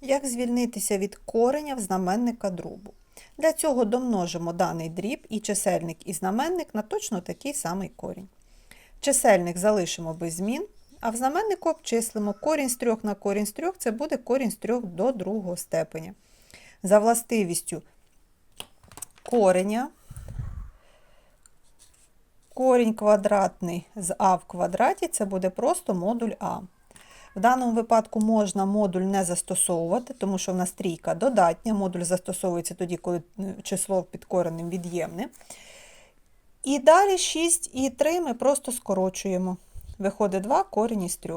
Як звільнитися від кореня в знаменника дробу? Для цього домножимо даний дріб і чисельник і знаменник на точно такий самий корінь. Чисельник залишимо без змін, а в знаменнику обчислимо корінь з 3 на корінь з 3 – це буде корінь з 3 до другого степеня. За властивістю кореня корінь квадратний з а в квадраті це буде просто модуль а. В даному випадку можна модуль не застосовувати, тому що в нас трійка додатня. Модуль застосовується тоді, коли е, число під коренем від'ємне. І далі 6 і 3 ми просто скорочуємо. Виходить 2 корінь із 3.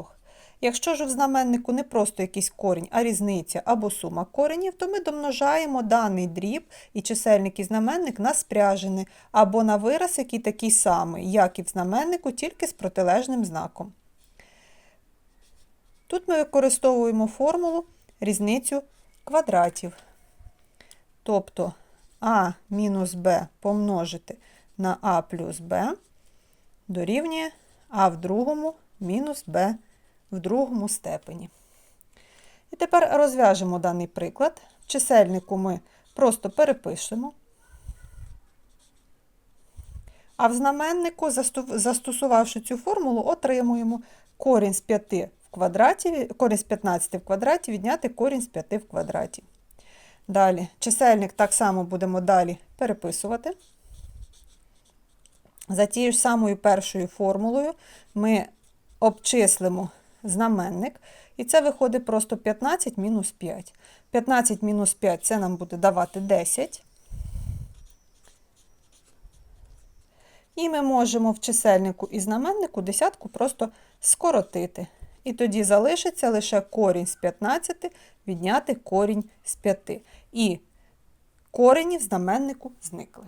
Якщо ж в знаменнику не просто якийсь корінь, а різниця або сума коренів, то ми домножаємо даний дріб і чисельник і знаменник на спряжений, або на вираз, який такий самий, як і в знаменнику, тільки з протилежним знаком. Тут ми використовуємо формулу різницю квадратів. Тобто а мінус b помножити на а плюс b дорівнює а в другому мінус b в другому степені. І тепер розв'яжемо даний приклад. В чисельнику ми просто перепишемо. А в знаменнику, застосувавши цю формулу, отримуємо корінь з 5 в квадраті, корінь з 15 в квадраті відняти корінь з 5 в квадраті. Далі, чисельник так само будемо далі переписувати. За тією ж самою першою формулою ми обчислимо знаменник, і це виходить просто 15 мінус 5. 15 мінус 5 це нам буде давати 10. І ми можемо в чисельнику і знаменнику десятку просто скоротити. І тоді залишиться лише корінь з 15 відняти корінь з 5. І корені в знаменнику зникли.